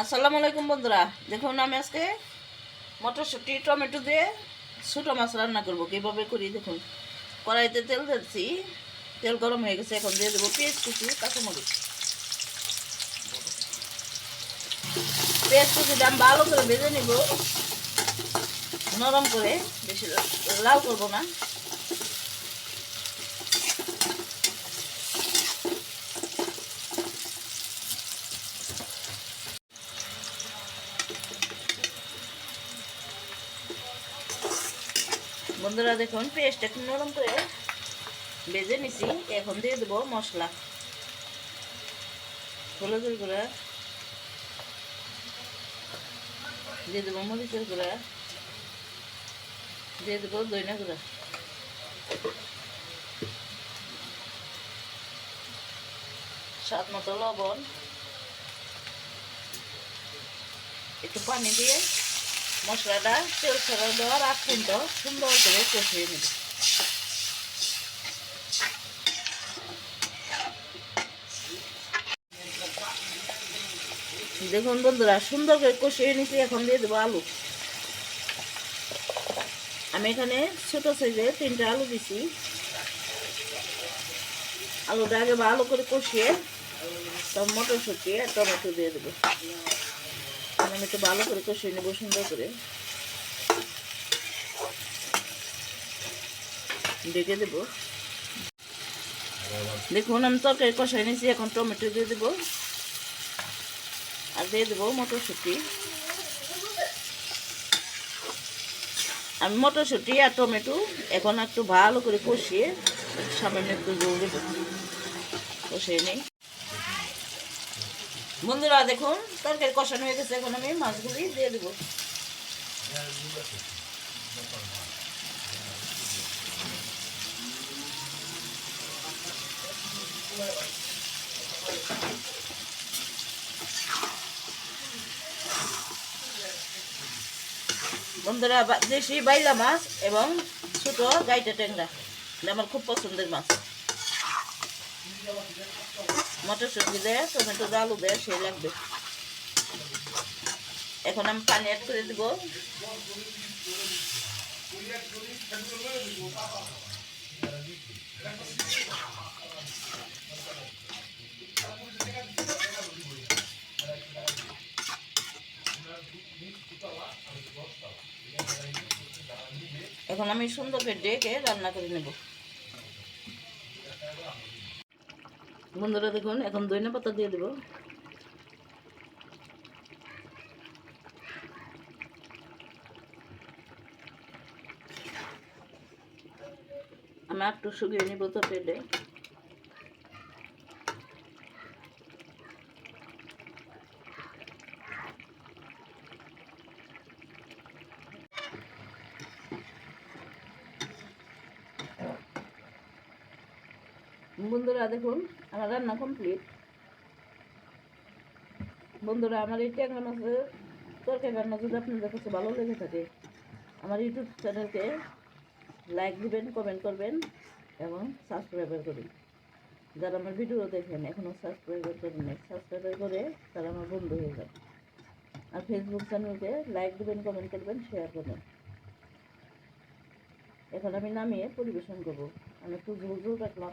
আসসালামু আলাইকুম বন্ধুরা। দেখুন আমি আজকে মটরশুঁটি, টমেটো দিয়ে ছোটো মাছ রান্না করব। কীভাবে করি দেখুন। কড়াইতে তেল দিচ্ছি। তেল গরম হয়ে গেছে, এখন দিয়ে দেবো পেঁয়াজ কুচি, কাঁচামরিচ। পেঁয়াজ কুচিটা আমি ভালো করে ভেজে নিব। নরম করে, বেশি লাল করব না। বন্ধুরা দেখুন পেস্ট একটু নরম করে ভেজে নিছি। এখন দিয়ে দেবো মশলা। হলুদের গুঁড়া। দিয়ে দেবো মরিচের গুঁড়া। দিয়ে দেবো দইনা গুঁড়া। স্বাদ মতো লবণ। একটু পানি দিয়ে মশলাটা তেল ছাড়া দেওয়ার আগ পর্যন্ত সুন্দর করে কষিয়ে নেব। দেখুন বন্ধুরা, সুন্দর করে কষিয়ে নিচ্ছি এখন দিয়ে দেবো আলু। আমি এখানে ছোট সাইজে তিনটা আলু দিছি। আলুটা আগে ভালো করে কষিয়ে সব মটরশুঁটি টমেটো দিয়ে দেবো। আমি একটু ভালো করে কষিয়ে নেব, সুন্দর করে। ডেকে দেবো। দেখুন, আমি তরকারি কষাই নিয়েছি, এখন টমেটো দিয়ে দেবো। আর দিয়ে দেবো মটরশুঁটি। আমি মটরশুঁটি আর টমেটো এখন একটু ভালো করে কষিয়ে সামান্য একটু জল দেবো। কষিয়ে নেই। বন্ধুরা, দেখুন, তরকারি কষানো হয়ে গেছে। এখন আমি মাছগুলি দিয়ে দেবো। বন্ধুরা দেশি বাইলা মাছ এবং ছোট গাইটা ট্যাংরা। আমার খুব পছন্দের মাছ। মটরশুঁটি দেয় টমেটো আলু দেয় সেই লাগবে। এখন আমি পানি অ্যাড করে দেবো। এখন আমি সুন্দর করে ডেকে রান্না করে নেব। বন্ধুরা দেখুন এখন দইনা পাতা দিয়ে দেব। আমি একটু শুকিয়ে নিব তো পেটে। বন্ধুরা, দেখুন, আমার রান্না কমপ্লিট বন্ধুরা, আমার এই ট্যাংরা মাছের তরকারি রান্না যদি আপনাদের কাছে ভালো লেগে থাকে, আমার ইউটিউব চ্যানেলকে লাইক দিবেন কমেন্ট করবেন এবং সাবস্ক্রাইব করবেন। যারা আমার ভিডিও দেখেন এখনও সাবস্ক্রাইব করেন নাই সাবস্ক্রাইব করে তারা আমার বন্ধু হয়ে যাবে আর ফেসবুক চ্যানেলকে লাইক দিবেন কমেন্ট করবেন শেয়ার করবেন। এখন আমি নামিয়ে পরিবেশন করব। আমি একটু ঝোল ঝোল রাখলাম